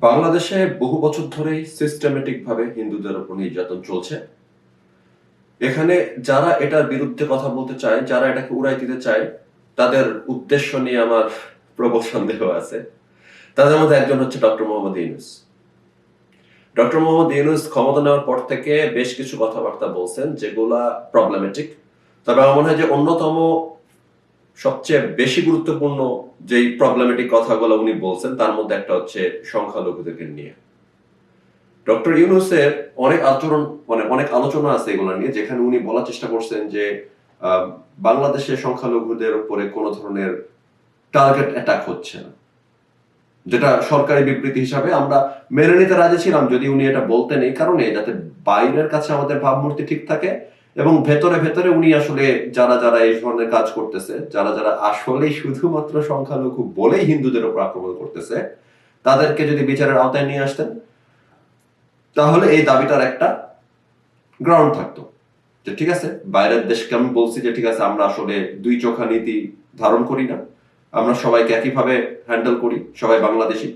বাংলাদেশে বহু বছর ধরেই সিস্টেমেটিক ভাবে হিন্দুদের উপর নির্যাতন চলছে। এখানে যারা এটার বিরুদ্ধে কথা বলতে চায়, যারা এটাকে উড়াই দিতে চায়, তাদের উদ্দেশ্য নিয়ে আমার প্রবল সন্দেহ আছে। তাদের মধ্যে একজন হচ্ছে ডক্টর মোহাম্মদ ইউনুস। ডক্টর মোহাম্মদ ইউনুস ক্ষমতা নেওয়ার পর থেকে বেশ কিছু কথাবার্তা বলছেন, যেগুলা প্রবলেমেটিক তবে আমার মনে হয় যে অন্যতম সবচেয়ে বেশি গুরুত্বপূর্ণ যেই প্রবলেমেটিক কথাগুলো উনি বলছেন, তার মধ্যে একটা হচ্ছে সংখ্যালঘুদেরকে নিয়ে। ডক্টর ইউনুসের অনেক আচরণ মানে অনেক আলোচনা আছে এগুলো নিয়ে, যেখানে উনি বলার চেষ্টা করছেন যে বাংলাদেশের সংখ্যালঘুদের উপরে কোনো ধরনের টার্গেট অ্যাটাক হচ্ছে না। যেটা সরকারি বিবৃতি হিসাবে আমরা মেনে নিতে রাজি ছিলাম, যদি উনি এটা বলতেন এই কারণে, যাতে বাইরের কাছে আমাদের ভাবমূর্তি ঠিক থাকে এবং ভেতরে ভেতরে উনি আসলে যারা যারা এই ধরনের কাজ করতেছে, যারা যারা আসলে শুধুমাত্র সংখ্যালঘু বলেই হিন্দুদের উপর আক্রমণ করতেছে, তাদেরকে যদি বিচারের আওতায় নিয়ে আসতেন, তাহলে এই দাবিটার একটা গ্রাউন্ড থাকতো। যে ঠিক আছে, বাইরের দেশকে আমি বলছি যে ঠিক আছে, আমরা আসলে দুই চোখা নীতি ধারণ করি না, আমরা সবাইকে একইভাবে হ্যান্ডেল করি, সবাই বাংলাদেশি,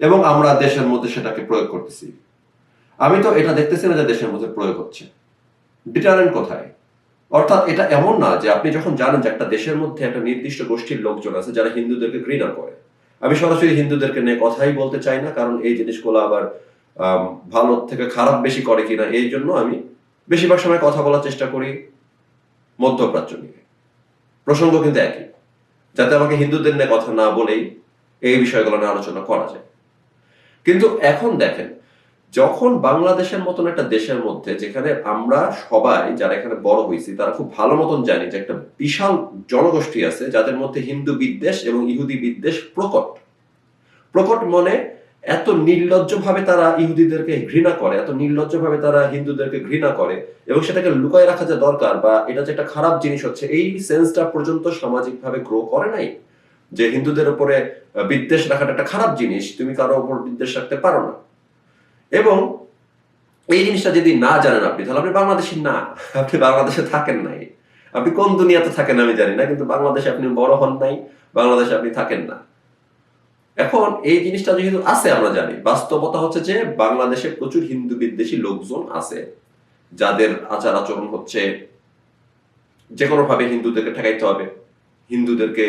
এবং আমরা দেশের মধ্যে সেটাকে প্রয়োগ করতেছি। আমি তো এটা দেখতেছি না যে দেশের মধ্যে প্রয়োগ হচ্ছে। ডিটারেন্ট কোথায়? অর্থাৎ এটা এমন না যে আপনি যখন জানেন যে একটা দেশের মধ্যে একটা নির্দিষ্ট গোষ্ঠীর লোকজন আছে যারা হিন্দুদেরকে ঘৃণা করে। আমি সরাসরি হিন্দুদেরকে নিয়ে কথাই বলতে চাই না, কারণ এই জিনিসগুলো আবার ভালো থেকে খারাপ বেশি করে কিনা, এই জন্য আমি বেশিরভাগ সময় কথা বলার চেষ্টা করি মধ্যপ্রাচ্য নিয়ে। প্রসঙ্গ কিন্তু একই। যাতে আমাকে হিন্দুদের নিয়ে কথা না বলেই এই বিষয়গুলো নিয়ে আলোচনা করা যায়। কিন্তু এখন দেখেন যখন বাংলাদেশের মতন একটা দেশের মধ্যে যেখানে আমরা সবাই যারা এখানে বড় হয়েছি, তারা খুব ভালো মতন জানি যে একটা বিশাল জনগোষ্ঠী আছে যাদের মধ্যে হিন্দু বিদ্বেষ এবং ইহুদি বিদ্বেষ প্রকট। প্রকট মনে এত নির্লজ্জ ভাবে তারা ইহুদিদেরকে ঘৃণা করে, এত নির্লজ্জ ভাবে তারা হিন্দুদেরকে ঘৃণা করে এবং সেটাকে লুকায় রাখা যে দরকার বা এটা যে একটা খারাপ জিনিস হচ্ছে, এই সেন্সটা পর্যন্ত সামাজিক ভাবে গ্রো করে নাই যে হিন্দুদের উপরে বিদ্বেষ রাখাটা একটা খারাপ জিনিস, তুমি কারও উপর বিদ্বেষ রাখতে পারো না। এবং এই জিনিসটা যদি না জানেন আপনি, তাহলে আপনি বাংলাদেশি না। আপনি বাংলাদেশে থাকেন নাই। আপনি কোন দুনিয়াতে থাকেন আমি জানি না, কিন্তু বাংলাদেশে আপনি বড় হন নাই, বাংলাদেশে আপনি থাকেন না। এখন এই জিনিসটা যেহেতু আছে, আমরা জানি, বাস্তবতা হচ্ছে যে বাংলাদেশে প্রচুর হিন্দু বিদ্বেষী লোকজন আছে, যাদের আচার আচরণ হচ্ছে যে কোনো ভাবে হিন্দুদেরকে ঠেকাইতে হবে, হিন্দুদেরকে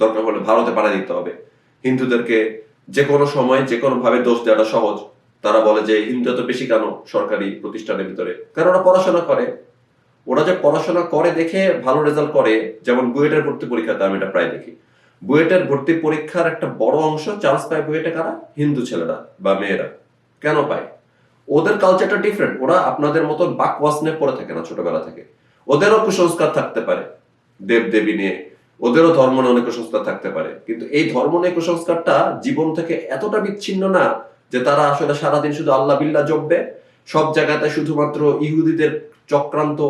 দরকার হলে ভারতে পাড়া দিতে হবে, হিন্দুদেরকে যে কোনো সময় যে কোনো ভাবে দোষ দেওয়াটা সহজ। তারা বলে যে হিন্দু এত বেশি কেন সরকারি প্রতিষ্ঠানের ভিতরে? কারণ ওরা পড়াশোনা করে। ওরা যে পড়াশোনা করে দেখে ভালো রেজাল্ট করে, যেমন বুয়েটের ভর্তি পরীক্ষাতে আমি এটা প্রায় দেখি। বুয়েটের ভর্তি পরীক্ষার একটা বড় অংশ চান্স পায় বুয়েটে কারা? হিন্দু ছেলেরা বা মেয়েরা। কেন পায়? ওদের কালচারটা ডিফারেন্ট ওরা আপনাদের মতন বাক ওয়াস নিয়ে পড়ে থাকে না ছোটবেলা থেকে। ওদেরও কুসংস্কার থাকতে পারে দেব দেবী নিয়ে। ওদেরও ধর্ম নিয়ে অনেক কুসংস্কার থাকতে পারে। কিন্তু এই ধর্ম নিয়ে কুসংস্কারটা জীবন থেকে এতটা বিচ্ছিন্ন না যে তারা আসলে সারাদিন শুধু আল্লাহ বিল্লাহ জপবে, সব জায়গাতে শুধুমাত্র ইহুদিদের চক্রান্ত,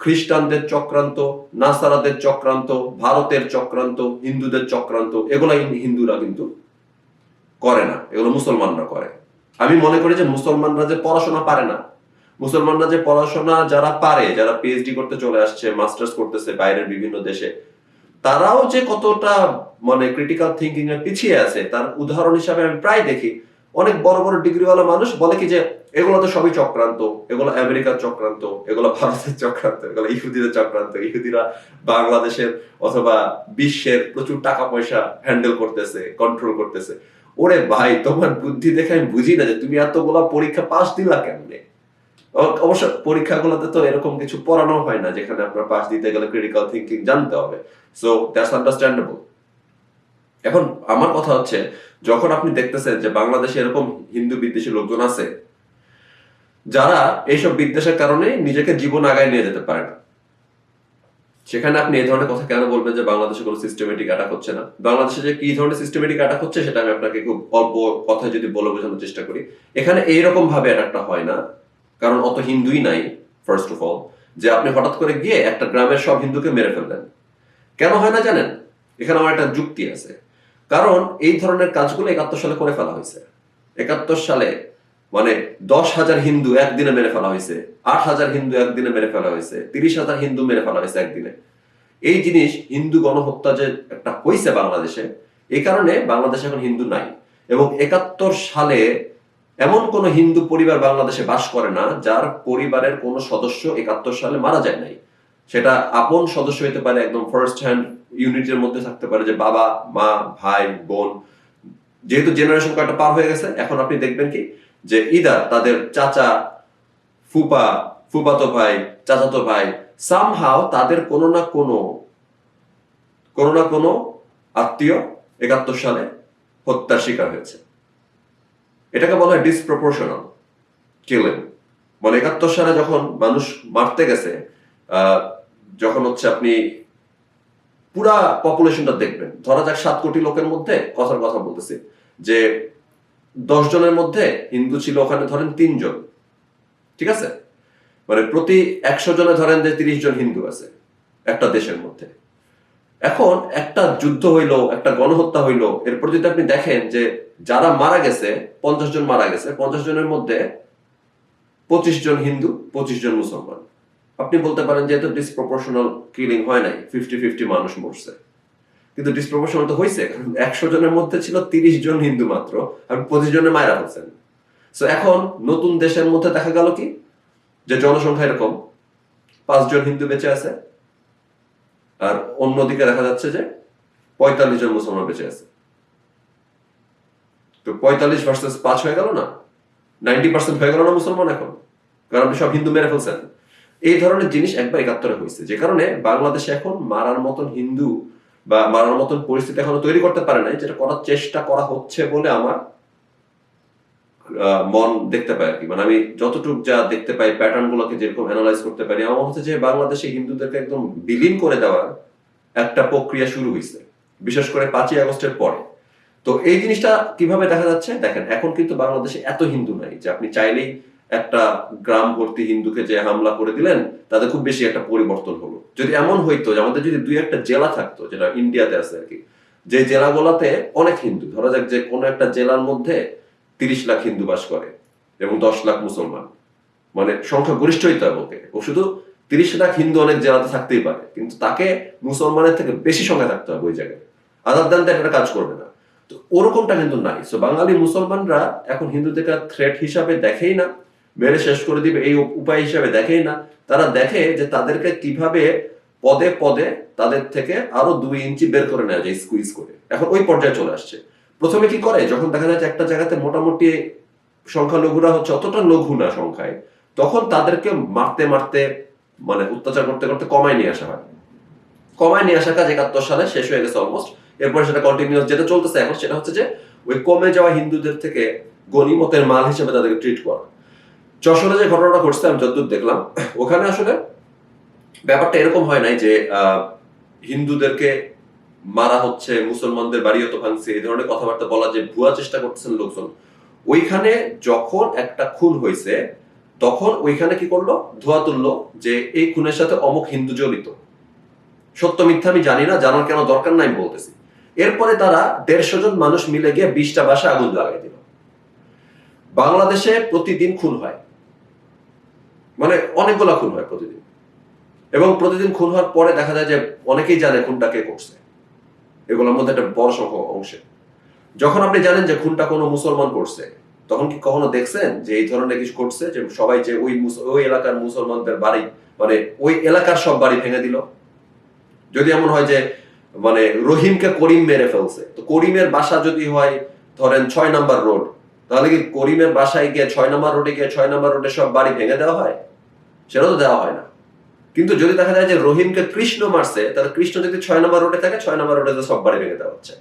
খ্রিস্টানদের চক্রান্ত, নাসারাদের চক্রান্ত, ভারতের চক্রান্ত, হিন্দুদের চক্রান্ত এগুলা হিন্দুরা কিন্তু করে না, এগুলো মুসলমানরা করে। আমি মনে করি যে মুসলমানরা যে পড়াশোনা পারে না, মুসলমানরা যে পড়াশোনা যারা পারে, যারা পিএইচডি করতে চলে আসছে মাস্টার্স করতেছে বাইরের বিভিন্ন দেশে, তারাও যে কতটা মানে ক্রিটিক্যাল থিঙ্কিং এ পিছিয়ে আছে, তার উদাহরণ হিসাবে আমি প্রায় দেখি। অনেক বড় বড় ডিগ্রিওয়ালা মানুষ বলে কি যে, এগুলো তো সবই চক্রান্ত, এগুলো আমেরিকার চক্রান্ত, এগুলো ভারতের চক্রান্ত, এগুলো ইহুদিদের চক্রান্ত, ইহুদিরা বাংলাদেশের অথবা বিশ্বের প্রচুর টাকা পয়সা হ্যান্ডেল করতেছে কন্ট্রোল করতেছে। ওরে ভাই, তোমার বুদ্ধি দেখে আমি বুঝি না যে তুমি এতগুলা পরীক্ষা পাস দিলা কেমনে? অবশ্য পরীক্ষাগুলোতে তো এরকম কিছু পড়ানো হয় না, যেখানে আপনার পাস দিতে গেলে ক্রিটিক্যাল থিঙ্কিং জানতে হবে। সো দ্যাটস আন্ডারস্ট্যান্ডেবল এখন আমার কথা হচ্ছে যখন আপনি দেখতেছেন যে বাংলাদেশে এরকম হিন্দু বিদ্বেষী লোকজন আছে, যারা এইসব বিদ্বেষের কারণে নিজেকে জীবন আগায় নিয়ে যেতে পারে না। সেখানে আপনি এই ধরনের কথা কেন বলবেন যে বাংলাদেশে কোনো সিস্টেমেটিক অ্যাটাক হচ্ছে না? বাংলাদেশে যে কি ধরনের সিস্টেমেটিক অ্যাটাক হচ্ছে সেটা আমি আপনাকে খুব অল্প কথা যদি বলে বোঝানোর চেষ্টা করি। এখানে এইরকম ভাবে অ্যাটাকটা হয় না, কারণ অত হিন্দুই নাই ফার্স্ট অফ অল যে আপনি হঠাৎ করে গিয়ে একটা গ্রামের সব হিন্দুকে মেরে ফেললেন। কেন হয় না জানেন? এখানে আমার একটা যুক্তি আছে। কারণ এই ধরনের কাজগুলো একাত্তর সালে করে ফেলা হয়েছে। একাত্তর সালে মানে দশ হাজার হিন্দু একদিনে মেরে ফেলা হয়েছে, আট হাজার হিন্দু একদিনে মেরে ফেলা হয়েছে, তিরিশ হাজার হিন্দু মেরে ফেলা হয়েছে একদিনে। এই জিনিস হিন্দু গণহত্যা যে একটা হয়েছে বাংলাদেশে, এই কারণে বাংলাদেশে এখন হিন্দু নাই। এবং একাত্তর সালে এমন কোন হিন্দু পরিবার বাংলাদেশে বাস করে না, যার পরিবারের কোন সদস্য একাত্তর সালে মারা যায় নাই। সেটা আপন সদস্য হতে পারে, একদম ফার্স্ট হ্যান্ড ইউনিটের মধ্যে থাকতে পারে যে বাবা, মা, ভাই, বোন। যেহেতু জেনারেশন কয়েকটা পার হয়ে গেছে, এখন আপনি দেখবেন কি? যে ইদার তাদের চাচা, ফুপা, ফুপাতো ভাই, চাচাতো ভাই সামহাও তাদের কোনো না কোনো কোনো না কোনো আত্মীয় একাত্তর সালে হত্যার শিকার হয়েছে। এটাকে বলা হয় ডিসপ্রপোর্শনাল কিলিং মানে একাত্তর সালে যখন মানুষ মারতে গেছে যখন হচ্ছে আপনি পুরা পপুলেশনটা দেখবেন, ধরা যাক সাত কোটি লোকের মধ্যে কথার কথা বলতেছি, যে দশ জনের মধ্যে হিন্দু ছিল ওখানে ধরেন তিনজন, ঠিক আছে? মানে প্রতি একশো জনে ধরেন যে তিরিশ জন হিন্দু আছে, একটা দেশের মধ্যে। এখন একটা যুদ্ধ হইল, একটা গণহত্যা হইল, এরপর যদি আপনি দেখেন যে যারা মারা গেছে, পঞ্চাশ জন মারা গেছে, পঞ্চাশ জনের মধ্যে পঁচিশ জন হিন্দু, পঁচিশ জন মুসলমান। আপনি বলতে পারেন যে এটা ডিসপ্রপোর্শনাল কিলিং হয় নাই ফিফটি ফিফটি মানুষ মরছে। কিন্তু ডিসপ্রপোর্শনাল তো হয়েছে কারণ একশো জনের মধ্যে ছিল তিরিশ জন হিন্দু মাত্র, আর পঁচিশ জনের মায়েরা হচ্ছেন। সো এখন নতুন দেশের মধ্যে দেখা গেল কি? যে জনসংখ্যা এরকম পাঁচজন হিন্দু বেঁচে আছে, আর অন্যদিকে দেখা যাচ্ছে যে পঁয়তাল্লিশ জন মুসলমান বেঁচে আছে। তো পঁয়তাল্লিশ ভার্সেস পাঁচ হয়ে গেল না? নাইনটি পার্সেন্ট হয়ে গেল না মুসলমান এখন? কারণ আপনি সব হিন্দু মেরে ফেলছেন। এই ধরনের জিনিস একবার একাত্তরে হয়েছে। যে কারণে বাংলাদেশে এখন মারার মতন হিন্দু বা মারার মতন পরিস্থিতি এখনও তৈরি করতে পারে নাই, যেটা করার চেষ্টা করা হচ্ছে বলে আমার মন দেখতে পাই আর কি। মানে আমি যতটুকু যা দেখতে পাই প্যাটার্ন গুলোকে যেরকম অ্যানালাইজ করতে পারি, আমার হচ্ছে যে বাংলাদেশে হিন্দুদেরকে একদম বিলীন করে দেওয়ার একটা প্রক্রিয়া শুরু হয়েছে, বিশেষ করে পাঁচই আগস্টের পরে। তো এই জিনিসটা কীভাবে দেখা যাচ্ছে? দেখেন, এখন কিন্তু বাংলাদেশে এত হিন্দু নাই যে আপনি চাইলেই একটা গ্রাম ভর্তি হিন্দুকে যে হামলা করে দিলেন, তাতে খুব বেশি একটা পরিবর্তন হলো। যদি এমন হইতো যে আমাদের যদি দুই একটা জেলা থাকতো, যেটা ইন্ডিয়াতে আছে আর কি, যে জেলাগুলোতে অনেক হিন্দু, ধরা যাক যে কোনো একটা জেলার মধ্যে তিরিশ লাখ হিন্দু বাস করে এবং দশ লাখ মুসলমান মানে সংখ্যা গরিষ্ঠ হইতে হবে ওকে ও শুধু তিরিশ লাখ হিন্দু অনেক জেলাতে থাকতেই পারে, কিন্তু তাকে মুসলমানের থেকে বেশি সংখ্যা থাকতে হবে ওই জায়গায়। আদার দেন একটা কাজ করবে না। তো ওরকমটা কিন্তু নাই। সো বাঙালি মুসলমানরা এখন হিন্দুদেরকে থ্রেট হিসাবে দেখেই না। মেরে শেষ করে দিবে, এই উপায় হিসাবে দেখেই না। তারা দেখে যে তাদেরকে কীভাবে পদে পদে তাদের থেকে আরও দুই ইঞ্চি বের করে নেওয়া যায় স্কুইজ করে। এখন ওই পর্যায়ে চলে আসছে। প্রথমে কি করে? যখন দেখা যায় যে একটা জায়গাতে মোটামুটি সংখ্যালঘুরা হচ্ছে অতটা লঘু না সংখ্যায়, তখন তাদেরকে মারতে মারতে মানে অত্যাচার করতে করতে কমায় নিয়ে আসা হয়। কমায় নিয়ে আসা কাজ একাত্তর সালে শেষ হয়ে গেছে অলমোস্ট এরপরে সেটা কন্টিনিউস যেটা চলতেছে এখন সেটা হচ্ছে যে ওই কমে যাওয়া হিন্দুদের থেকে গণিমতের মাল হিসেবে তাদেরকে ট্রিট করা। যশোরে যে ঘটনাটা ঘটছে, আমি যতদূর দেখলাম, ওখানে আসলে ব্যাপারটা এরকম হয় নাই যে হিন্দুদেরকে মারা হচ্ছে, মুসলমানদের বাড়ি হতো ভাঙছে, এই ধরনের কথাবার্তা বলা যে ভুয়া চেষ্টা করতেছেন লোকজন। ওইখানে যখন একটা খুন হয়েছে, তখন ওইখানে কি করল? ধোয়া তুললো যে এই খুনের সাথে অমুক হিন্দু জড়িত। সত্য মিথ্যা আমি জানি না, জানার কেন দরকার নাই আমি বলতেছি। এরপরে তারা দেড়শো জন মানুষ মিলে গিয়ে বিশটা বাসা আগুন লাগাই দিল। বাংলাদেশে প্রতিদিন খুন হয়। মানে অনেকগুলা খুন হয় প্রতিদিন। এবং প্রতিদিন খুন হওয়ার পরে দেখা যায় যে অনেকেই জানে খুনটা কে করছে। এগুলোর মধ্যে একটা বড় সংখ্যক অংশে। যখন আপনি জানেন যে খুনটা কোনো মুসলমান করছে, তখন কি কখনো দেখছেন যে এই ধরনের কিছু করছে? যে সবাই যে ওই ওই এলাকার মুসলমানদের বাড়ি মানে ওই এলাকার সব বাড়ি ভেঙে দিল? যদি এমন হয় যে মানে রহিমকে করিম মেরে ফেলছে, তো করিমের বাসা যদি হয়, ধরেন ছয় নাম্বার রোড, তাহলে কি করিমের বাসায় গিয়ে ছয় নাম্বার রোডে গিয়ে ছয় নাম্বার রোডে সব বাড়ি ভেঙে দেওয়া হয়? সেটা তো দেওয়া হয় না। কিন্তু যদি দেখা যায় যে রহিমকে কৃষ্ণ মারছে, তাহলে কৃষ্ণ যদি ছয় নম্বর রোডে থাকে, ছয় নম্বর রোডে সব বাড়ি ভেঙে দেওয়া হচ্ছে।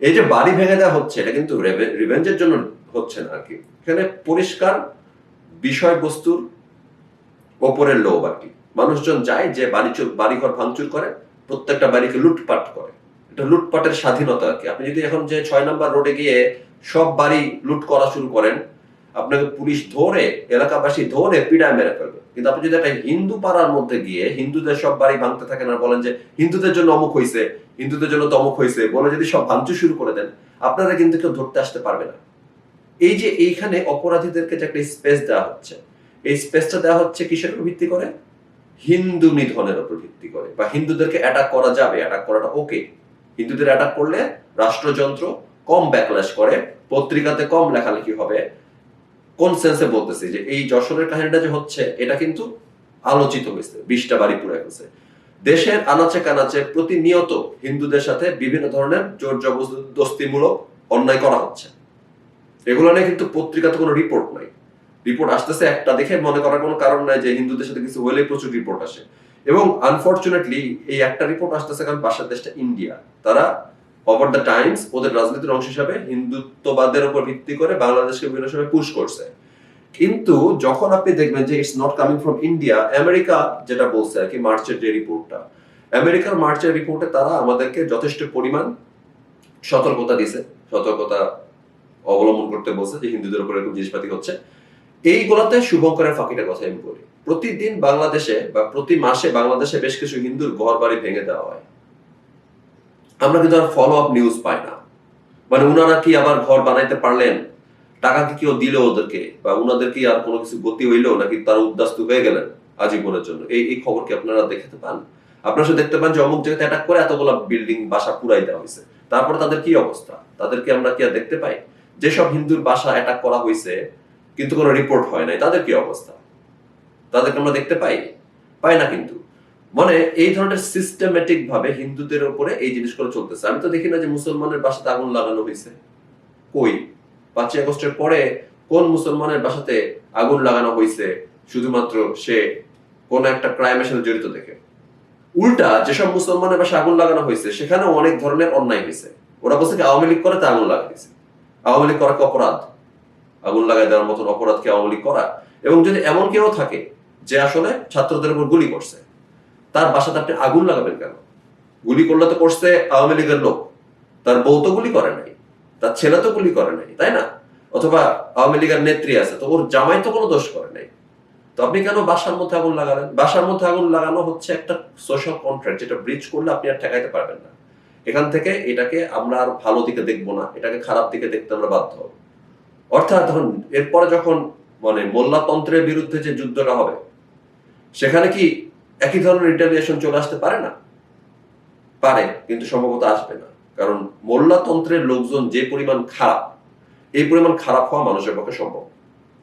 এই যে বাড়ি ভেঙে দেওয়া হচ্ছে, এটা কিন্তু রিভেঞ্জের জন্য হচ্ছে না আর কি। এখানে পরিষ্কার বিষয়বস্তুর ওপরের লোভ আর কি। মানুষজন যায় যে বাড়ি বাড়িঘর ভাঙচুর করে, প্রত্যেকটা বাড়িকে লুটপাট করে। এটা লুটপাটের স্বাধীনতা আর কি। আপনি যদি এখন যে ছয় নম্বর রোডে গিয়ে সব বাড়ি লুট করা শুরু করেন আপনাকে পুলিশ ধরে, এলাকাবাসী ধরে পিড়ায় মেরে ফেলবে। কিন্তু আপনি যদি একটা হিন্দু পাড়ার মধ্যে গিয়ে, হিন্দুদের সব বাড়ি ভাঙতে থাকেন আর বলেন যে, হিন্দুদের জন্য অমুক হয়েছে হিন্দুদের জন্য তমুক হয়েছে বলে যদি সব ভাঙচুর শুরু করে দেন, আপনারা কিন্তু কেউ ধরতে আসতে পারবে না। এই যে এইখানে অপরাধীদেরকে যে একটা স্পেস দেওয়া হচ্ছে, এই স্পেসটা দেওয়া হচ্ছে কিসের উপর ভিত্তি করে? হিন্দু নিধনের উপর ভিত্তি করে। বা হিন্দুদেরকে অ্যাটাক করা যাবে অ্যাটাক করাটা ওকে হিন্দুদের অ্যাটাক করলে রাষ্ট্রযন্ত্র কম ব্যাকল্যাশ করে, পত্রিকাতে কম লেখালেখি হবে কোন সেন্সে বলতেছি যে এই যশোরের কাহিনীটা যে হচ্ছে, এটা কিন্তু আলোচিত হয়েছে, বিশটা বাড়ি পুড়ে গেছে। দেশের আনাচে কানাচে প্রতিনিয়ত হিন্দুদের সাথে বিভিন্ন ধরনের জোর জবরদস্তিমূলক অন্যায় করা হচ্ছে। এগুলো নিয়ে কিন্তু পত্রিকাতে কোনো রিপোর্ট নাই। রিপোর্ট আসতেছে একটা দেখে মনে করার কোনো কারণ নাই যে হিন্দুদের সাথে কিছু হলেই প্রচুর রিপোর্ট আসে। এবং আনফর্চুনেটলি এই একটা রিপোর্ট আসতেছে কারণ পাশের দেশটা ইন্ডিয়া তারা ওভার দ্য টাইমস ওদের রাজনীতির অংশ হিসাবে হিন্দুত্ববাদের উপর ভিত্তি করে বাংলাদেশকে বিভিন্ন সময় পুশ করছে। কিন্তু যখন আপনি দেখবেন যে it's not coming from India America যেটা বলছে আর কি মার্চের যে রিপোর্টটা আমেরিকার মার্চের রিপোর্টে তারা আমাদেরকে যথেষ্ট পরিমাণ সতর্কতা দিছে সতর্কতা অবলম্বন করতে বলছে যে হিন্দুদের উপর এরকম জিনিসপাতি হচ্ছে। এইগুলাতে শুভঙ্করের ফাঁকিটা কথা আমি বলি। প্রতিদিন বাংলাদেশে বা প্রতি মাসে বাংলাদেশে বেশ কিছু হিন্দুর ঘর বাড়ি ভেঙে দেওয়া হয়। আমরা কিন্তু আর ফলো আপ নিউজ পাই না। মানে উনারা কি আবার ঘর বানাইতে পারলেন? টাকা কি কেউ দিল ওদেরকে? বা উনাদের কি আর কোনো কিছু গতি হইল নাকি তারা উদ্বাস্তু হয়ে গেলেন আজীবনের জন্য? এই এই খবর কি আপনারা দেখতে পান? আপনারা শুধু দেখতে পান যে অমুক জায়গাতে অ্যাটাক করে এতগুলো বিল্ডিং বাসা পুরাই দেওয়া হয়েছে। তারপরে তাদের কি অবস্থা? তাদেরকে আমরা কি আর দেখতে পাই? যেসব হিন্দুর বাসা অ্যাটাক করা হয়েছে, কিন্তু কোনো রিপোর্ট হয় নাই, তাদের কি অবস্থা? তাদেরকে আমরা দেখতে পাই? পাই না কিন্তু। মানে এই ধরনের সিস্টেমেটিক ভাবে হিন্দুদের উপরে এই জিনিসগুলো চলতেছে। আমি তো দেখি না যে মুসলমানের বাসাতে আগুন লাগানো হয়েছে। কই? পাঁচই আগস্টের পরে কোন মুসলমানের বাসাতে আগুন লাগানো হয়েছে? শুধুমাত্র সে কোন একটা ক্রাইমের সাথে জড়িত দেখে। উল্টা যেসব মুসলমানের বাসায় আগুন লাগানো হয়েছে সেখানে অনেক ধরনের অন্যায় হয়েছে। ওরা বলছে কি, আওয়ামী লীগ করে তা আগুন লাগাইছে আওয়ামী লীগ করা কি অপরাধ? আগুন লাগাই দেওয়ার মতন অপরাধকে আওয়ামী লীগ করা? এবং যদি এমন কেউ থাকে যে আসলে ছাত্রদের উপর গুলি করছে তার বাসাতে আপনি আগুন লাগাবেন কেন? গুলি করলে তো করছে আওয়ামী লীগের লোক। তার বউ তো গুলি করে নাই, তার ছেলে তো গুলি করে নাই, তাই না? অথবা আওয়ামী লীগের নেত্রী আছে, তো ওর জামাই তো কোনো দোষ করে নাই। তো আপনি কেন বাসার মধ্যে আগুন লাগালেন? বাসার মধ্যে আগুন লাগানো হচ্ছে একটা সোশ্যাল কন্ট্রাক্ট যেটা ব্রিজ করলে আপনি আর ঠেকাইতে পারবেন না। এখান থেকে এটাকে আমরা আর ভালো দিকে দেখব না, এটাকে খারাপ দিকে দেখতে আমরা বাধ্য হব। অর্থাৎ ধরুন, এরপরে যখন মানে মোল্লাতন্ত্রের বিরুদ্ধে যে যুদ্ধটা হবে, সেখানে কি একই ধরনের রিটালিয়েশন চলে আসতে পারে না। পারে, কিন্তু সম্ভবত আসবে না। কারণ মোল্লাতন্ত্রের লোকজন যে পরিমাণ খারাপ, এই পরিমাণ খারাপ হওয়া মানুষের পক্ষে সম্ভব।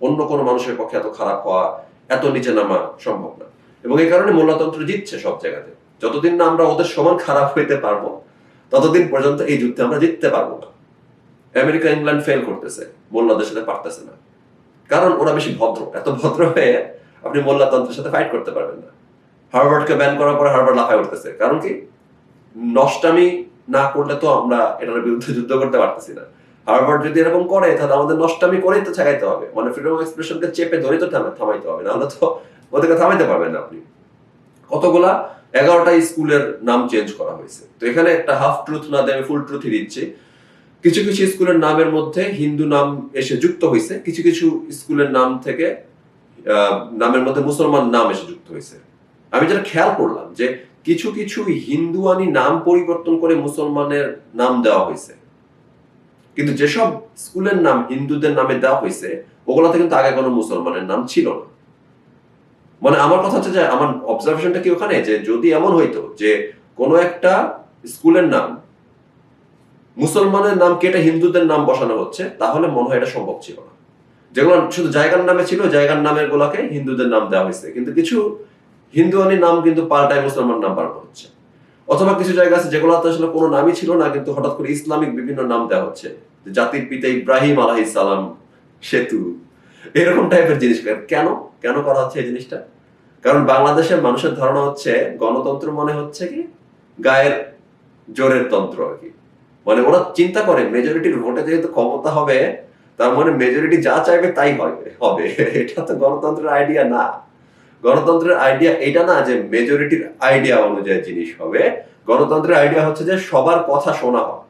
অন্য কোনো মানুষের পক্ষে এত খারাপ হওয়া, এত নিচে নামা সম্ভব না। এবং এই কারণে মোল্লাতন্ত্র জিতছে সব জায়গাতে। যতদিন না আমরা ওদের সমান খারাপ হইতে পারব, ততদিন পর্যন্ত এই যুদ্ধে আমরা জিততে পারব না। আমেরিকা, ইংল্যান্ড ফেল করতেছে। মোল্লাদের সাথে পারতেছে না। কারণ ওরা বেশি ভদ্র। এত ভদ্র হয়ে আপনি মোল্লাতন্ত্রের সাথে ফাইট করতে পারবেন না। হার্ভার্ডকে ব্যান করার পরে হার্ভার্ড লাফায় উঠতেছে। কারণ কি? নষ্টামি না করলে তো আমরা এটার বিরুদ্ধে যুদ্ধ করতে পারতেছি না। হার্ভার্ড যদি এরকম করে, তাহলে আমাদের নষ্টামি করেই তো ঠেকাইতে হবে। মানে ফ্রিডম অফ এক্সপ্রেশনকে চেপে ধরে তো থামাইতে হবে। নাহলে তো ওদেরকে থামাইতে পারবেন না আপনি। কতগুলা? এগারোটা স্কুলের নাম চেঞ্জ করা হয়েছে। তো এখানে একটা হাফ ট্রুথ না দিয়ে ফুল ট্রুথই দিচ্ছি। কিছু কিছু স্কুলের নামের মধ্যে হিন্দু নাম এসে যুক্ত হয়েছে। কিছু কিছু স্কুলের নাম থেকে নামের মধ্যে মুসলমান নাম এসে যুক্ত হয়েছে। আমি যেটা খেয়াল করলাম যে কিছু কিছু হিন্দুয়ানি নাম পরিবর্তন করে মুসলমানের নাম দেওয়া হয়েছে। কিন্তু যেসব স্কুলের নাম হিন্দুদের নামে দেওয়া হয়েছে, ওগুলাতে কিন্তু আগে কোনো মুসলমানের নাম ছিল না। মানে আমার কথা হচ্ছে যে আমার অবজারভেশনটা কি ওখানে? যে যদি এমন হইতো যে কোনো একটা স্কুলের নাম মুসলমানের নাম কেটে হিন্দুদের নাম বসানো হচ্ছে, তাহলে মনে হয় এটা সম্ভব ছিল না। যেগুলো শুধু জায়গার নামে ছিল, জায়গার নামের গুলাকে হিন্দুদের নাম দেওয়া হয়েছে। কিন্তু কিছু হিন্দুয়ানি নাম কিন্তু পাল্টায় মুসলমান নাম বাড়ানো হচ্ছে অথবা কিছু জায়গা আছে যেগুলোতে আসলে কোনো নামই ছিল না, কিন্তু হঠাৎ করে ইসলামিক বিভিন্ন নাম দেওয়া হচ্ছে। জাতির পিতা ইব্রাহিম আলাহি সালাম সেতু, এরকম টাইপের জিনিস। কেন? কেন করা হচ্ছে এই জিনিসটা? কারণ বাংলাদেশের মানুষের ধারণা হচ্ছে, গণতন্ত্র মনে হচ্ছে কি? গায়ের জোরের তন্ত্র আর কি। মানে ওরা চিন্তা করে মেজরিটির ভোটে যেহেতু ক্ষমতা হবে, তার মানে মেজরিটি যা চাইবে তাই হবে। এটা তো গণতন্ত্রের আইডিয়া না। গণতন্ত্রের আইডিয়া এটা না যে মেজরিটির আইডিয়া অনুযায়ী জিনিস হবে। গণতন্ত্রের আইডিয়া হচ্ছে যে সবার কথা শোনা হবে।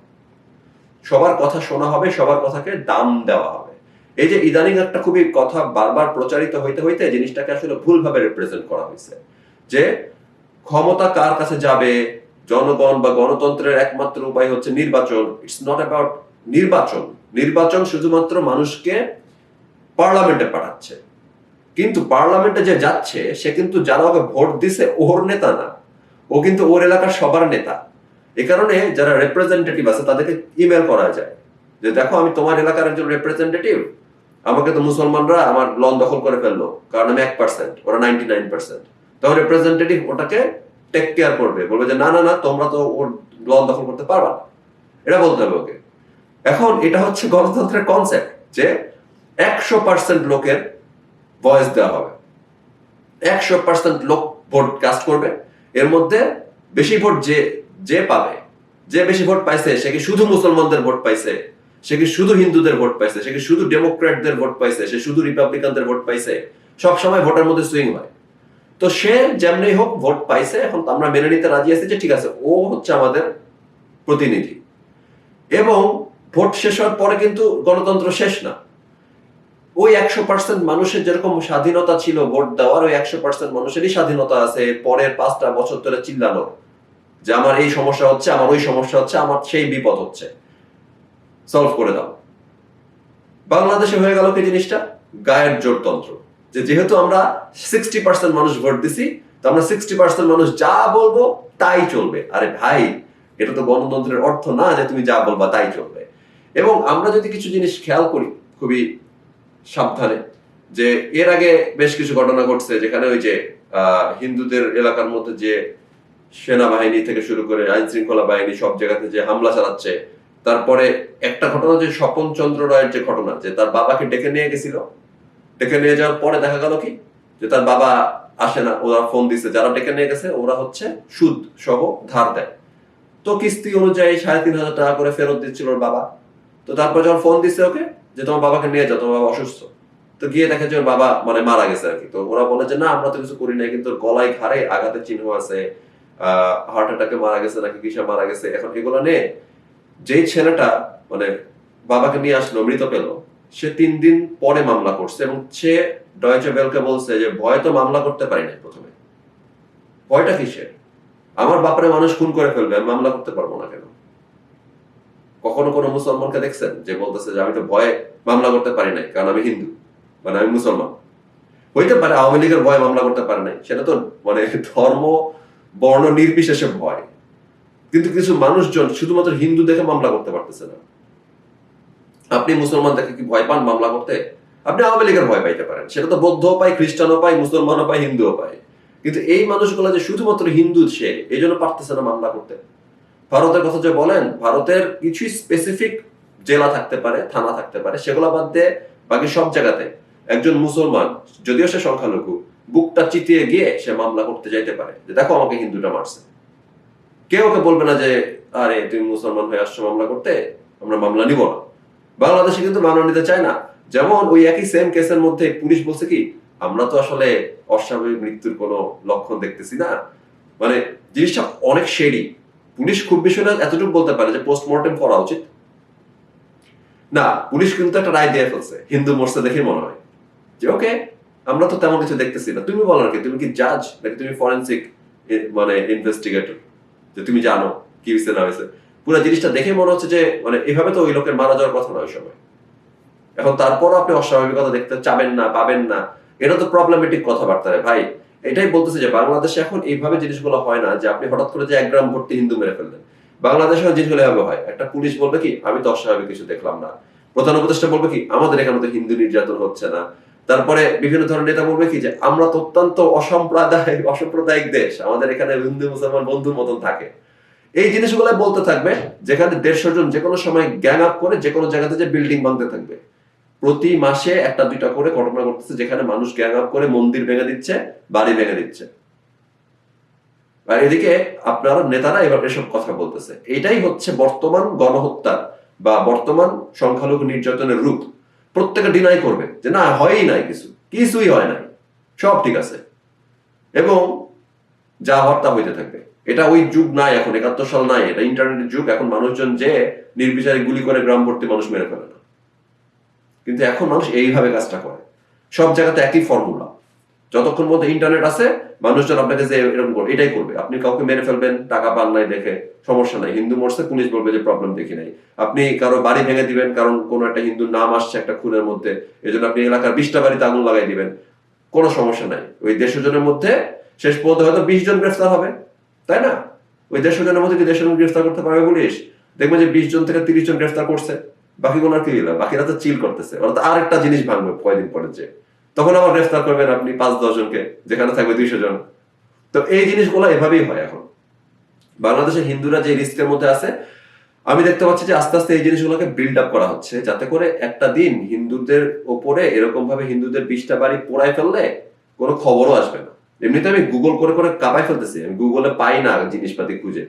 সবার কথা শোনা হবে, সবার কথাকে দাম দেওয়া হবে। এই যে ইদানিং একটা খুবই কথা বারবার প্রচারিত হইতে হইতে জিনিসটাকে আসলে ভুলভাবে রিপ্রেজেন্ট করা হয়েছে যে ক্ষমতা কার কাছে যাবে? জনগণ বা গণতন্ত্রের একমাত্র উপায় হচ্ছে নির্বাচন। ইটস নট অ্যাবাউট নির্বাচন। নির্বাচন শুধুমাত্র মানুষকে পার্লামেন্টে পাঠাচ্ছে। কিন্তু পার্লামেন্টে যে যাচ্ছে, সে কিন্তু যারা ওকে ভোট দিছে ওর নেতা না। ও কিন্তু ওর এলাকার সবার নেতা। এ কারণে যারা রিপ্রেজেন্টেটিভ আছে, তাদেরকে ইমেল করা যায়। যে দেখো, আমি তোমার এলাকার একজন রিপ্রেজেন্টেটিভ আমাকে তো মুসলমানরা আমার লন দখল করে ফেলল, কারণ আমি এক পার্সেন্ট ওরা নাইনটি নাইন পার্সেন্ট তখন রিপ্রেজেন্টেটিভ ওটাকে টেক কেয়ার করবে, বলবে যে না না না, তোমরা তো ওর লন দখল করতে পারবা এটা বলতে হবে ওকে। এখন এটা হচ্ছে গণতন্ত্রের কনসেপ্ট যে একশো পার্সেন্ট লোকের ভয়েস দেওয়া হবে। একশো পার্সেন্ট লোক ভোট কাস্ট করবে। এর মধ্যে বেশি ভোট যে যে পাবে, যে বেশি ভোট পাইছে, সে কি শুধু মুসলমানদের ভোট পাইছে? সে কি শুধু হিন্দুদের ভোট পাইছে? সে কি শুধু ডেমোক্রেটদের ভোট পাইছে? সে শুধু রিপাবলিকানদের ভোট পাইছে? সব সময় ভোটের মধ্যে সুইং হয়। তো সে যেমনি হোক ভোট পাইছে, এখন তো আমরা মেনে নিতে রাজি আছি যে ঠিক আছে, ও হচ্ছে আমাদের প্রতিনিধি। এবং ভোট শেষ হওয়ার পরে কিন্তু গণতন্ত্র শেষ না। ওই একশো পার্সেন্ট মানুষের যেরকম স্বাধীনতা ছিল ভোট দেওয়ার, ওই একশো পার্সেন্ট মানুষেরই স্বাধীনতা আছে পরের পাঁচটা বছর ধরে চিল্লানো। যে আমার এই সমস্যা হচ্ছে, আমার ওই সমস্যা হচ্ছে, আমার সেই বিপদ হচ্ছে। সলভ করে দাও। বাংলাদেশে হয়ে গেল কি জিনিসটা? গায়ের জোরতন্ত্র। যে যেহেতু আমরা সিক্সটি পার্সেন্ট মানুষ ভোট দিছি, তো আমরা সিক্সটি পার্সেন্ট মানুষ যা বলব তাই চলবে। আরে ভাই, এটা তো গণতন্ত্রের অর্থ না যে তুমি যা বলবা তাই চলবে। এবং আমরা যদি কিছু জিনিস খেয়াল করি, খুবই সাবধানে। যে এর আগে বেশ কিছু ঘটনা ঘটছে, যেখানে ওই যে হিন্দুদের এলাকার মধ্যে যে সেনাবাহিনী থেকে শুরু করে আইন শৃঙ্খলা বাহিনী সব জায়গাতে যে হামলা চালাচ্ছে, তারপরে একটা ঘটনা যে স্বপন চন্দ্র রায়ের যে ঘটনা, যে তার বাবাকে ডেকে নিয়ে গেছিল। ডেকে নিয়ে যাওয়ার পরে দেখা গেল কি? যে তার বাবা আসে না, ওরা ফোন দিছে। যারা ডেকে নিয়ে গেছে, ওরা হচ্ছে সুদ সহ ধার দেয়। তো কিস্তি অনুযায়ী সাড়ে তিন হাজার টাকা করে ফেরত দিচ্ছিল ওর বাবা। তো তারপর যখন ফোন দিছে ওকে, যে তোমার বাবাকে নিয়ে যাও, তোমার বাবা অসুস্থ। তো গিয়ে দেখে যে ওর বাবা মানে মারা গেছে আর কি। তো ওরা বলে যে, না, আমরা তো কিছু করি নাই, কিন্তু গলায় ঘাড়ে আঘাতের চিহ্ন আছে হার্ট অ্যাটাকে মারা গেছে, নাকি কিসে মারা গেছে, এখন এগুলো নিয়ে যেই ছেলেটা মানে বাবাকে নিয়ে আসলো, মৃত পেল, সে তিন দিন পরে মামলা করছে এবং সে ডয়চে বেলকে বলছে যে, ভয় তো মামলা করতে পারি নাই প্রথমে। ভয়টা কিসের? আমার বাপরে মানুষ খুন করে ফেলবে, আমি মামলা করতে পারব না কেন? কখনো কোনো মুসলমানকে দেখছেন যে বলতেছে যে আমি তো ভয়ে মামলা করতে পারি নাই, কারণ আমি হিন্দু মানে আমি মুসলমান। হইতে পারে আওয়ামী লীগের ভয় মামলা করতে পারে নাই, সেটা তো মানে ধর্ম, বর্ণ নির্বিশেষে ভয়। কিন্তু কিছু মানুষজন শুধুমাত্র হিন্দু দেখে মামলা করতে পারতেছে না। আপনি মুসলমান দেখে কি ভয় পান মামলা করতে? আপনি আওয়ামী লীগের ভয় পাইতে পারেন। সেটা তো বৌদ্ধও পায়, খ্রিস্টানও পায়, মুসলমানও পাই হিন্দুও পায়। কিন্তু এই মানুষগুলো যে শুধুমাত্র হিন্দু সে এই জন্য পারতেছে না মামলা করতে। ভারতের কথা যে বলেন, ভারতের কিছু স্পেসিফিক জেলা থাকতে পারে, থানা থাকতে পারে, সেগুলো বাদ দিয়ে বাকি সব জায়গাতে একজন মুসলমান, যদিও সে সংখ্যালঘু, বুকটা চিতিয়ে গিয়ে সে মামলা করতে যাইতে পারে যে, দেখো, আমাকে হিন্দুটা মারছে। কেউ ওকে বলবে না যে, আরে, তুমি মুসলমান হয়ে আসছো মামলা করতে, আমরা মামলা নিব না। বাংলাদেশে কিন্তু মামলা নিতে চায় না। যেমন ওই একই সেম কেসের মধ্যে পুলিশ বলছে কি, আমরা তো আসলে অস্বাভাবিক মৃত্যুর কোনো লক্ষণ দেখতেছি না। মানে জিনিসটা অনেক শেডি পুলিশ খুব বেশি হলে এতটুকু বলতে পারে যে পোস্টমর্টেম করা উচিত। না, পুলিশ কিন্তু একটা রায় দিয়ে ফেলছে, হিন্দু মরছে দেখে মনে হয়। যে ওকে আমরা তো তেমন কিছু দেখতেছি না। তুমি বলো কি, তুমি কি জাজ নাকি তুমি ফরেন্সিক মানে ইনভেস্টিগেটর যে, তুমি জানো কি হয়েছে না হয়েছে। পুরো জিনিসটা দেখে মনে হচ্ছে যে মানে এভাবে তো ওই লোকের মারা যাওয়ার কথা নয় সময় এখন তারপরও আপনি অস্বাভাবিকতা দেখতে চাবেন না, পাবেন না, এটা তো প্রবলেমেটিক কথাবার্তা রে ভাই। এটাই বলতেছে যে বাংলাদেশে এখন এইভাবে জিনিসগুলো হয় না যে আপনি হঠাৎ করে যে এক গ্রাম ভর্তি হিন্দু মেরে ফেললেন। বাংলাদেশে জিনিসগুলো এভাবে হয়। একটা পুলিশ বলবে কি, আমি তো অস্বাভাবিক কিছু দেখলাম না। প্রধান উপদেষ্টা বলবে কি, আমাদের এখানে তো হিন্দু নির্যাতন হচ্ছে না। তারপরে বিভিন্ন ধরনের নেতা বলবে কি যে, আমরা তো অত্যন্ত অসাম্প্রদায়িক অসাম্প্রদায়িক দেশ। আমাদের এখানে হিন্দু, মুসলমান বন্ধুর মতন থাকে। এই জিনিসগুলো বলতে থাকবে যেখানে দেড়শো জন যে কোনো সময় গ্যাং আপ করে যে কোনো জায়গাতে যে বিল্ডিং ভাঙতে থাকবে। প্রতি মাসে একটা দুইটা করে ঘটনা ঘটতেছে যেখানে মানুষ গ্যাং আপ করে, মন্দির ভেঙে দিচ্ছে, বাড়ি ভেঙে দিচ্ছে। আর এদিকে আপনার নেতারা এবার এসব কথা বলতেছে। এটাই হচ্ছে বর্তমান গণহত্যার বা বর্তমান সংখ্যালঘু নির্যাতনের রূপ। প্রত্যেকে ডিনাই করবে যে, না, হয়ই নাই কিছু। কিছুই হয় নাই। সব ঠিক আছে। এবং যা তা হইতে থাকবে। এটা ওই যুগ নাই, এখন একাত্তর সাল নাই, এটা ইন্টারনেটের যুগ। এখন মানুষজন যে নির্বিচারে গুলি করে গ্রাম ভর্তি মানুষ মেরে ফেলে। না কিন্তু এখন মানুষ এইভাবে কাজটা করে। সব জায়গাতে একই ফর্মুলা যতক্ষণ মধ্যে ইন্টারনেট আছে, মানুষজন আপনাকে যে এরকম করবে, এটাই করবে। আপনি কাউকে মেরে ফেলবেন, টাকা পান নাই দেখে, সমস্যা নাই। হিন্দু মরছে, পুলিশ বলবে যে প্রবলেম দেখি নাই। আপনি কারও বাড়ি ভেঙে দিবেন, কারণ কোন একটা হিন্দুর নাম আসছে একটা খুনের মধ্যে এই জন্য আপনি এলাকার বিশটা বাড়িতে আগুন লাগাই দিবেন। কোনো সমস্যা নাই। ওই দেড়শো জনের মধ্যে শেষ পর্যন্ত হয়তো বিশ জন গ্রেফতার হবে। তাই না? ওই দেড়শো জনের মধ্যে কি দেড়শো জন গ্রেফতার করতে পারবে পুলিশ? দেখবেন যে বিশ জন থেকে তিরিশ জন গ্রেফতার করছে। বাকিগুলো আর কি হলো বাকিরা তো চিল করতেছে। ওরা তো আরেকটা জিনিস ভাঙবে কয়দিন পরে যে। তখন আবার গ্রেফতার করবেন আপনি পাঁচ, দশ জনকে, যেখানে থাকবে দুইশো জন। তো এই জিনিসগুলো এভাবেই হয় এখন। বাংলাদেশের হিন্দুরা যে রিস্কের মধ্যে আছে, আমি দেখতে পাচ্ছি যে আস্তে আস্তে এই জিনিসগুলোকে বিল্ড আপ করা হচ্ছে, যাতে করে একটা দিন হিন্দুদের ওপরে এরকম ভাবে হিন্দুদের বিশটা বাড়ি পোড়ায় ফেললে কোনো খবরও আসবে না। এমনিতে আমি গুগল করে করে কাঁপাই ফেলতেছি। আমি গুগলে পাই না জিনিসপাতি খুঁজে।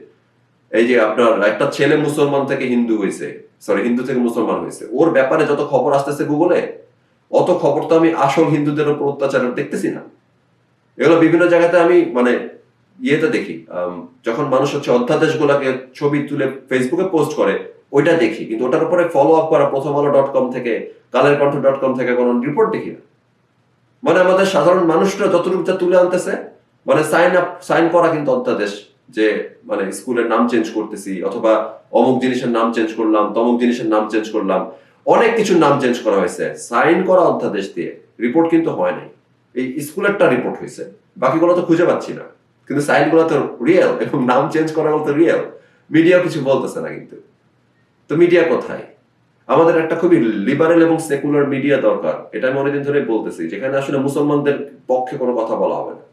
এই যে আপনার একটা ছেলে মুসলমান থেকে হিন্দু হয়েছে সরি হিন্দু থেকে মুসলমান হয়েছে, ওর ব্যাপারে যত খবর আসতেছে গুগলে অত খবর তো আমি আসল হিন্দুদের উপর অত্যাচার দেখতেছি না। এগুলো বিভিন্ন জায়গাতে আমি মানে ইয়েতে দেখি যখন মানুষ হচ্ছে অধ্যাদেশ গুলাকে ছবি তুলে ফেসবুকে পোস্ট করে, ওইটা দেখি, কিন্তু ওটার উপরে ফলো আপ করা প্রথম আলো ডট কম থেকে, কালের কণ্ঠ ডট কম থেকে কোনো রিপোর্ট দেখি না। মানে আমাদের সাধারণ মানুষরা যতটুকু তুলে আনতেছে মানে সাইন আপ সাইন করা কিন্তু অধ্যাদেশ। যে মানে স্কুলের নাম চেঞ্জ করতেছি অথবা অমুক জিনিসের নাম চেঞ্জ করলাম, তমুক জিনিসের নাম চেঞ্জ করলাম, অনেক কিছুর নাম চেঞ্জ করা হয়েছে। সাইন করা অধ্যাদেশ দিয়ে রিপোর্ট কিন্তু হয় নাই। এই স্কুলেরটা রিপোর্ট হয়েছে। বাকিগুলো তো খুঁজে পাচ্ছি না। কিন্তু সাইন সাইনগুলো তো রিয়েল এবং নাম চেঞ্জ করা তো রিয়েল মিডিয়া কিছু বলতেছে না কিন্তু। তো মিডিয়া কোথায়? আমাদের একটা খুবই লিবারেল এবং সেকুলার মিডিয়া দরকার। এটা আমি অনেকদিন ধরে বলতেছি। যেখানে আসলে মুসলমানদের পক্ষে কোনো কথা বলা হবে না।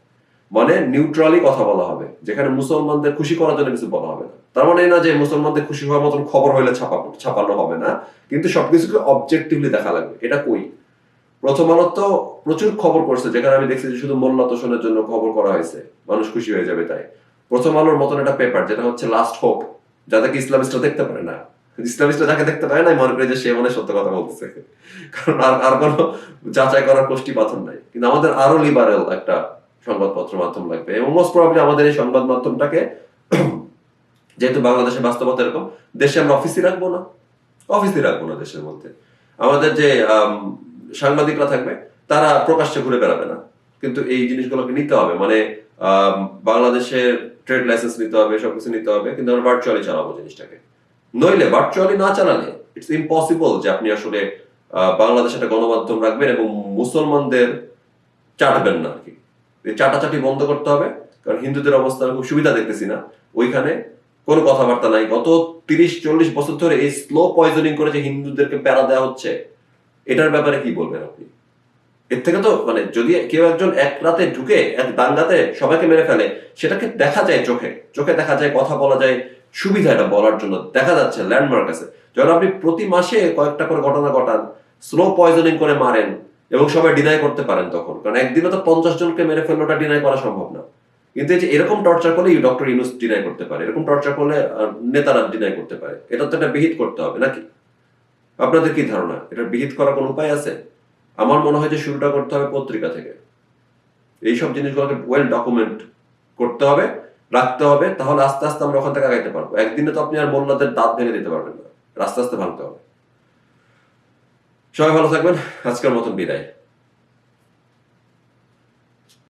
মানে নিউট্রালি কথা বলা হবে। যেখানে মুসলমানদের খুশি করার জন্য কিছু বলা হবে না। তার মানে না যে মুসলমানদের খুশি হওয়ার মতন খবর হইলে ছাপা ছাপানো হবে না, কিন্তু সবকিছুকে অবজেক্টিভলি দেখা লাগবে। এটা কই? প্রথম আলো তো প্রচুর খবর করছে, যেখানে আমি দেখছি যে শুধু মোল্লা তোষণের জন্য খবর করা হয়েছে। মানুষ খুশি হয়ে যাবে তাই। প্রথম আলোর মতন একটা পেপার যেটা হচ্ছে লাস্ট হোপ যাদেরকে ইসলামিস্টরা দেখতে পারে না। ইসলামিস্টরা যাকে দেখতে পারে না মনে করে যে সে মানে সত্য কথা বলতেছে। কারণ আর আর কোনো যাচাই করার কোষ্টি পাথর নাই। কিন্তু আমাদের আরও লিবারেল একটা সংবাদপত্র মাধ্যম লাগবে। এবং মোস্ট প্রবাবলি আমাদের এই সংবাদ মাধ্যমটাকে যেহেতু বাংলাদেশের বাস্তবতা এরকম, দেশে আমরা অফিসই রাখব না। অফিসই রাখব না দেশের মধ্যে। আমাদের যে সাংবাদিকরা থাকবে, তারা প্রকাশ্যে ঘুরে বেড়াবে না। কিন্তু এই জিনিসগুলোকে নিতে হবে। মানে বাংলাদেশের ট্রেড লাইসেন্স নিতে হবে, সবকিছু নিতে হবে, কিন্তু আমরা ভার্চুয়ালি চালাবো জিনিসটাকে। নইলে ভার্চুয়ালি না চালালে ইটস ইম্পসিবল যে আপনি আসলে বাংলাদেশে একটা গণমাধ্যম রাখবেন এবং মুসলমানদের চাটবেন না আর কি। চাটাচাটি বন্ধ করতে হবে, কারণ হিন্দুদের অবস্থা খুব সুবিধা দেখতেছি না। ওইখানে কোনো কথাবার্তা নাই। গত তিরিশ, চল্লিশ বছর ধরে এই স্লো পয়জনিং করে যে হিন্দুদেরকে প্যারা দেওয়া হচ্ছে, এটার ব্যাপারে কি বলবেন আপনি? এর থেকে তো মানে যদি কেউ একজন এক রাতে ঢুকে, এক দাঙ্গাতে সবাইকে মেরে ফেলে, সেটাকে দেখা যায় চোখে। চোখে দেখা যায়, কথা বলা যায় সুবিধা এটা বলার জন্য। দেখা যাচ্ছে ল্যান্ডমার্ক আছে। যখন আপনি প্রতি মাসে কয়েকটা করে ঘটনা ঘটান স্লো পয়জনিং করে মারেন এবং সবাই ডিনাই করতে পারেন তখন। কারণ একদিনে তো পঞ্চাশ জনকে মেরে ফেললোটা ডিনাই করা সম্ভব না। কিন্তু এই যে এরকম টর্চার করলে ডক্টর ইউনুস ডিনাই করতে পারে। এরকম টর্চার করলে নেতারা ডিনাই করতে পারে। এটা তো একটা বিহিত করতে হবে, নাকি? আপনাদের কি ধারণা? এটা বিহিত করার কোনো উপায় আছে? আমার মনে হয় যে শুরুটা করতে হবে পত্রিকা থেকে। এইসব জিনিসগুলোকে ওয়েল ডকুমেন্ট করতে হবে, রাখতে হবে, তাহলে আস্তে আস্তে আমরা ওখান থেকে আগাইতে পারব। একদিনে তো আপনি আর মোল্লাদের দাঁত ভেঙে দিতে পারবেন না। আস্তে আস্তে ভাঙতে হবে। সবাই ভালো থাকবেন। আজকের মতন বিদায়।